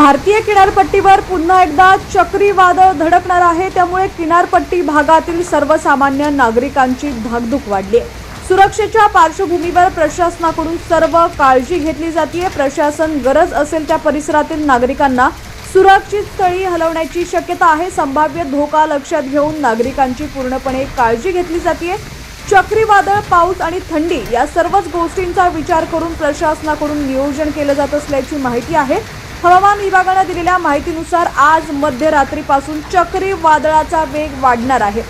भारतीय किनारपट्टीवर पुन्हा एकदा चक्रीवादळ धडकणार आहे. त्यामुळे किनारपट्टी भागातील सर्वसामान्य नागरिकांची धाकधूक वाढली आहे. सुरक्षेच्या पार्श्वभूमीवर प्रशासनाकडून सर्व काळजी घेतली जाते प्रशासन गरज असेल त्या परिसरातील नागरिकांना. सुरक्षित स्थळी हलवण्याची शक्यता आहे. संभाव्य धोका लक्षात घेऊन नागरिकांची पूर्णपणे काळजी घेतली जाते चक्रीवादळ पाऊस आणि थंडी या सर्वच गोष्टींचा विचार करून प्रशासनाकडून नियोजन केलं जात असल्याची माहिती आहे. हवामान विभागानं दिलेल्या माहितीनुसार आज मध्यरात्रीपासून चक्रीवादळाचा वेग वाढणार आहे.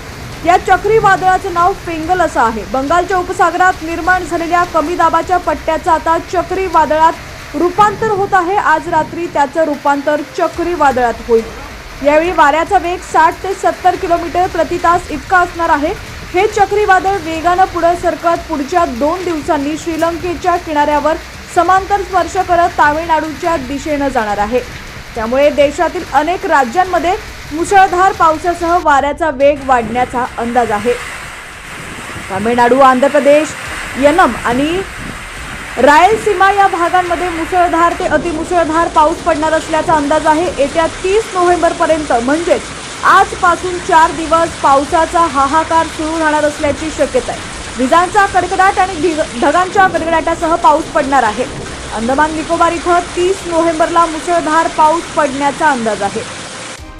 या चक्रीवादळाचं नाव फेंगल असं आहे. बंगालच्या उपसागरात निर्माण झालेल्या कमी दाबाच्या पट्ट्याचं आता चक्रीवादळात रूपांतर होत आहे. आज रात्री त्याचं रूपांतर चक्रीवादळात होईल. यावेळी वाऱ्याचा वेग साठ ते सत्तर किलोमीटर प्रति तास इतका असणार आहे. हे चक्रीवादळ वेगानं पुढे सरकत पुढच्या दोन दिवसांनी श्रीलंकेच्या किनाऱ्यावर समांतर स्पर्श करत तामिळनाडूच्या दिशेनं जाणार आहे. त्यामुळे देशातील अनेक राज्यांमध्ये मुसळधार पावसासह वाऱ्याचा वेग वाढण्याचा अंदाज आहे. तामिळनाडू आंध्र प्रदेश यनम आणि रायलसीमा या भागांमध्ये मुसळधार ते अतिमुसळधार पाऊस पडणार असल्याचा अंदाज आहे. येत्या तीस नोव्हेंबरपर्यंत म्हणजेच आजपासून चार दिवस पावसाचा हाहाकार सुरू राहणार असल्याची शक्यता आहे. विजांचा कडकडाट आणि ढिग- ढगांच्या गडगडाटासह पाऊस पडणार आहे. अंदमान निकोबार इथं तीस नोव्हेंबरला मुसळधार पाऊस पडण्याचा अंदाज आहे.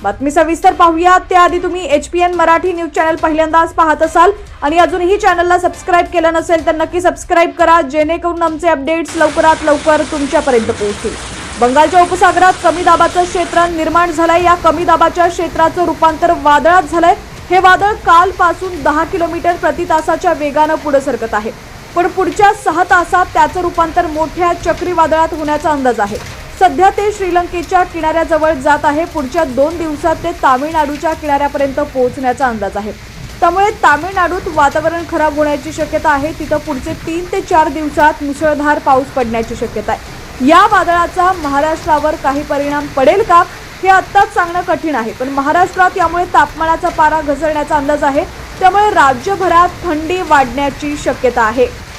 बातमी सविस्तर पाहूयात. त्याआधी तुम्ही H P N Marathi news channel पहिल्यांदाच पाहत असाल आणि अजूनही चॅनलला सबस्क्राईब केलं नसेल तर नक्की सबस्क्राईब करा जेणेकरून आमचे अपडेट्स लवकरात लवकर तुमच्यापर्यंत पोहोचतील. बंगालच्या उपसागरात कमी दाबाचं क्षेत्र निर्माण झालंय. या कमी दाबाच्या क्षेत्राचं रूपांतर वादळात झालंय. हे वादळ कालपासून दहा किलोमीटर प्रति तासाच्या वेगानं पुढे सरकत आहे. पण पुढच्या सहा तासात त्याचं रूपांतर मोठ्या चक्रीवादळात होण्याचा अंदाज आहे. सध्या ते श्रीलंकेच्या किनाऱ्याजवळ जात आहे. पुढच्या दोन दिवसात ते तामिळनाडूच्या किनाऱ्यापर्यंत पोहोचण्याचा अंदाज आहे. त्यामुळे तामिळनाडूत वातावरण खराब होण्याची शक्यता आहे. तिथं पुढचे तीन ते चार दिवसात मुसळधार पाऊस पडण्याची शक्यता आहे. या वादळाचा महाराष्ट्रावर काही परिणाम पडेल का? हे आत्ताच सांगणं कठीण आहे. पण महाराष्ट्रात यामुळे तापमानाचा पारा घसरण्याचा अंदाज आहे. त्यामुळे राज्यभरात थंडी वाढण्याची शक्यता आहे.